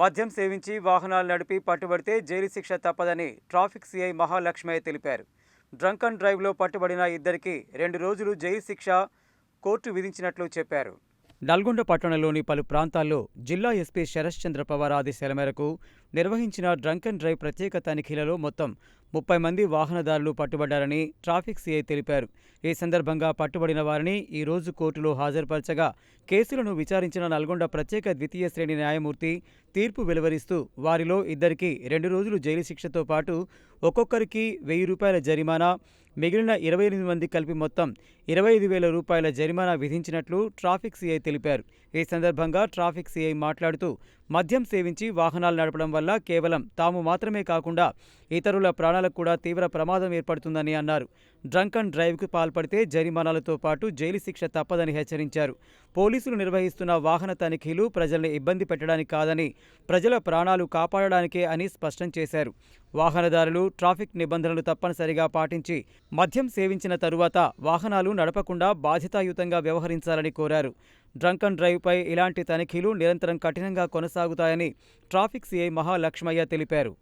మద్యం సేవించి వాహనాలు నడిపి పట్టుబడితే జైలు శిక్ష తప్పదని ట్రాఫిక్ సిఐ మహాలక్ష్మయ్య తెలిపారు. డ్రంక్ అండ్ డ్రైవ్లో పట్టుబడిన ఇద్దరికి రెండు రోజులు జైలు శిక్ష కోర్టు విధించినట్లు చెప్పారు. నల్గొండ పట్టణంలోని పలు ప్రాంతాల్లో జిల్లా ఎస్పీ శరశ్చంద్ర పవార్ ఆదేశాల మేరకు నిర్వహించిన డ్రంక్ అండ్ డ్రైవ్ ప్రత్యేక తనిఖీలలో మొత్తం ముప్పై మంది వాహనదారులు పట్టుబడ్డారని ట్రాఫిక్ సీఐ తెలిపారు. ఈ సందర్భంగా పట్టుబడిన వారిని ఈ రోజు కోర్టులో హాజరుపరచగా కేసులను విచారించిన నల్గొండ ప్రత్యేక ద్వితీయ శ్రేణి న్యాయమూర్తి తీర్పు వెలువరిస్తూ వారిలో ఇద్దరికి రెండు రోజులు జైలు శిక్షతో పాటు ఒక్కొక్కరికి వెయ్యి రూపాయల జరిమానా మిగిలిన ఇరవై ఎనిమిది మంది కలిపి మొత్తం ఇరవై ఐదు వేల రూపాయల జరిమానా విధించినట్లు ట్రాఫిక్ సీఐ తెలిపారు. ఈ సందర్భంగా ట్రాఫిక్ సీఐ మాట్లాడుతూ మద్యం సేవించి వాహనాలు నడపడం వల్ల కేవలం తాము మాత్రమే కాకుండా ఇతరుల ప్రాణాలకు కూడా తీవ్ర ప్రమాదం ఏర్పడుతుందని అన్నారు. డ్రంక్ అండ్ డ్రైవ్కు పాల్పడితే జరిమానాలతో పాటు జైలు శిక్ష తప్పదని హెచ్చరించారు. పోలీసులు నిర్వహిస్తున్న వాహన తనిఖీలు ప్రజల్ని ఇబ్బంది పెట్టడానికి కాదని ప్రజల ప్రాణాలు కాపాడడానికే అని స్పష్టం చేశారు. వాహనదారులు ట్రాఫిక్ నిబంధనలు తప్పనిసరిగా పాటించి మద్యం సేవించిన తరువాత వాహనాలు నడపకుండా బాధ్యతాయుతంగా వ్యవహరించాలని కోరారు. డ్రంక్ అండ్ డ్రైవ్పై ఇలాంటి తనిఖీలు నిరంతరం కఠినంగా కొనసాగుతాయని ట్రాఫిక్ సీఐ మహాలక్ష్మయ్య తెలిపారు.